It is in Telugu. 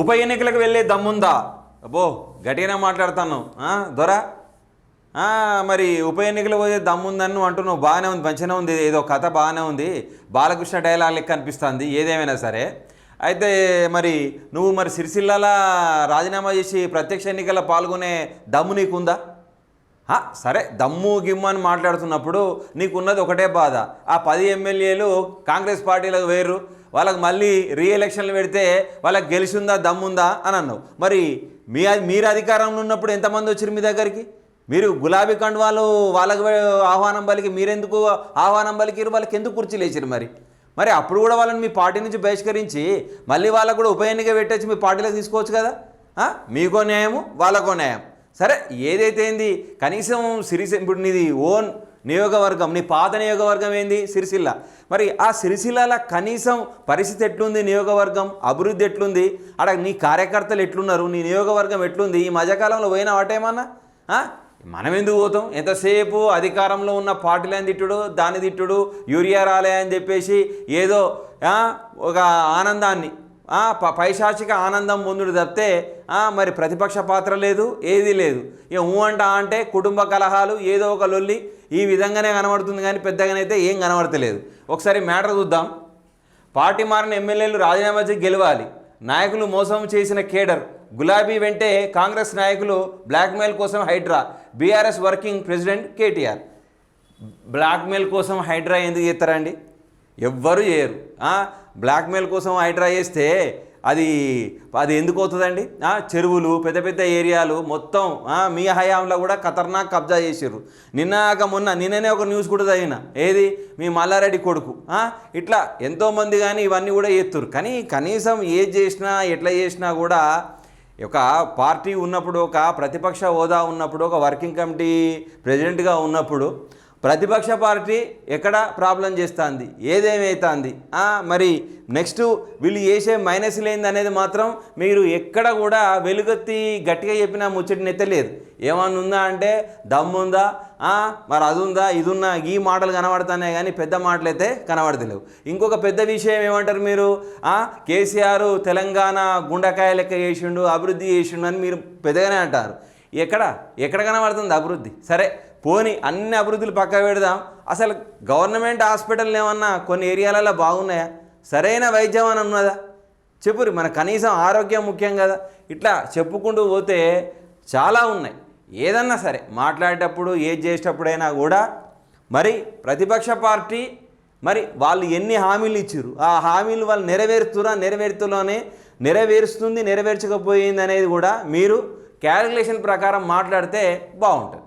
ఉప ఎన్నికలకు వెళ్ళే దమ్ముందా? అబ్బో గట్టిగానే మాట్లాడుతాను. దొర? దొరా మరి ఉప ఎన్నికలు పోయే దమ్ముందని నువ్వు అంటున్నావు. బాగానే ఉంది మంచిగానే ఉంది. ఏదో కథ బాగానే ఉంది. బాలకృష్ణ డైలాగ్ లెక్క అనిపిస్తుంది. ఏదేమైనా సరే. అయితే మరి నువ్వు మరి సిరిసిల్లాల రాజీనామా చేసి ప్రత్యక్ష ఎన్నికల్లో పాల్గొనే దమ్ము నీకుందా? సరే దమ్ము గిమ్ము అని మాట్లాడుతున్నప్పుడు నీకున్నది ఒకటే బాధ. ఆ పది ఎమ్మెల్యేలు కాంగ్రెస్ పార్టీలకు వేరు వాళ్ళకి మళ్ళీ రీఎలక్షన్లు పెడితే వాళ్ళకి గెలిచిందా దమ్ముందా అని అన్నావు. మరి మీ మీరు అధికారంలో ఉన్నప్పుడు ఎంతమంది వచ్చారు మీ దగ్గరికి? మీరు గులాబీ కండువాలు వాళ్ళకి ఆహ్వానం పలికి మీరెందుకు ఆహ్వానం పలికిరు వాళ్ళకి ఎందుకు కుర్చీలు వేసారు మరి? మరి అప్పుడు కూడా వాళ్ళని మీ పార్టీ నుంచి బహిష్కరించి మళ్ళీ వాళ్ళకు కూడా ఉప ఎన్నిక పెట్టేసి మీ పార్టీలోకి తీసుకోవచ్చు కదా? మీకో న్యాయము వాళ్ళకో న్యాయం. సరే ఏదైతే అయింది కనీసం సిరిసి ఇప్పుడు నీది ఓన్ నియోగవర్గం నీ పాత నియోగవర్గం ఏంది? సిరిసిల్ల. మరి ఆ సిరిసిల్ల కనీసం పరిస్థితి ఎట్లుంది? నియోగవర్గం అభివృద్ధి ఎట్లుంది? అక్కడ నీ కార్యకర్తలు ఎట్లున్నారు? నీ నియోగవర్గం ఎట్లుంది? ఈ మధ్యకాలంలో పోయినా వాటేమన్నా? మనం ఎందుకు పోతాం? ఎంతసేపు అధికారంలో ఉన్న పార్టీలని తిట్టుడు దాన్ని తిట్టుడు యూరియా రాలే అని చెప్పేసి ఏదో ఒక ఆనందాన్ని పైశాచిక ఆనందం పొందుడు తప్పితే మరి ప్రతిపక్ష పాత్ర లేదు ఏది లేదు. ఇక ఊ అంట అంటే కుటుంబ కలహాలు ఏదో ఒక లొల్లి ఈ విధంగానే కనబడుతుంది కానీ పెద్దగానైతే ఏం కనబడతలేదు. ఒకసారి మ్యాటర్ చూద్దాం. పార్టీ మారిన ఎమ్మెల్యేలు రాజీనామా చేసి గెలవాలి. నాయకులు మోసం చేసిన కేడర్ గులాబీ వెంటే కాంగ్రెస్ నాయకులు బ్లాక్మెయిల్ కోసం HYDRAA BRS working president KTR. Blackmail కోసం హైడ్రా ఎందుకు చేస్తారండి? ఎవ్వరు చేయరు. బ్లాక్మెయిల్ కోసం హైడ్రా చేస్తే అది అది ఎందుకు అవుతుందండి? చెరువులు పెద్ద పెద్ద ఏరియాలు మొత్తం మీ హయాంలో కూడా ఖతర్నాక్ కబ్జా చేసారు నిన్నాక మొన్న నిన్ననే ఒక న్యూస్ కూడా చదివిన. ఏది? మీ మల్లారెడ్డి కొడుకు. ఇట్లా ఎంతోమంది కానీ ఇవన్నీ కూడా చేస్తారు కానీ కనీసం ఏది చేసినా ఎట్లా చేసినా కూడా ఒక పార్టీ ఉన్నప్పుడు ఒక ప్రతిపక్ష హోదా ఉన్నప్పుడు ఒక వర్కింగ్ కమిటీ ప్రెసిడెంట్గా ఉన్నప్పుడు ప్రతిపక్ష పార్టీ ఎక్కడ ప్రాబ్లం చేస్తుంది? ఏదేమవుతుంది మరి నెక్స్ట్ వీళ్ళు చేసే మైనస్లు ఏంది అనేది మాత్రం మీరు ఎక్కడ కూడా వెలుగెత్తి గట్టిగా చెప్పిన ముచ్చటిని ఎత్తలేదు ఏమన్నా ఉందా అంటే దమ్ముందా? మరి అది ఉందా ఇది ఉన్నా ఈ మాటలు కనబడుతున్నాయి కానీ పెద్ద మాటలు అయితే కనబడతలేవు. ఇంకొక పెద్ద విషయం ఏమంటారు మీరు? కేసీఆర్ తెలంగాణ గుండకాయ లెక్క చేసిండు అభివృద్ధి చేసిండు అని మీరు పెద్దగానే అంటారు. ఎక్కడ? ఎక్కడ కనబడుతుంది అభివృద్ధి? సరే పోని అన్ని అభివృద్ధులు పక్క పెడదాం. అసలు గవర్నమెంట్ హాస్పిటల్ ఏమన్నా కొన్ని ఏరియాలలో బాగున్నాయా? సరైన వైద్యం అని ఉన్నదా? చెప్పురు మన కనీసం ఆరోగ్యం ముఖ్యం కదా. ఇట్లా చెప్పుకుంటూ పోతే చాలా ఉన్నాయి. ఏదన్నా సరే మాట్లాడేటప్పుడు ఏది చేసేటప్పుడైనా కూడా మరి ప్రతిపక్ష పార్టీ మరి వాళ్ళు ఎన్ని హామీలు ఇచ్చారు ఆ హామీలు వాళ్ళు నెరవేరుస్తురా? నెరవేరుతులోనే నెరవేరుస్తుంది నెరవేర్చకపోయింది అనేది కూడా మీరు క్యాలిక్యులేషన్ ప్రకారం మాట్లాడితే బాగుంటుంది.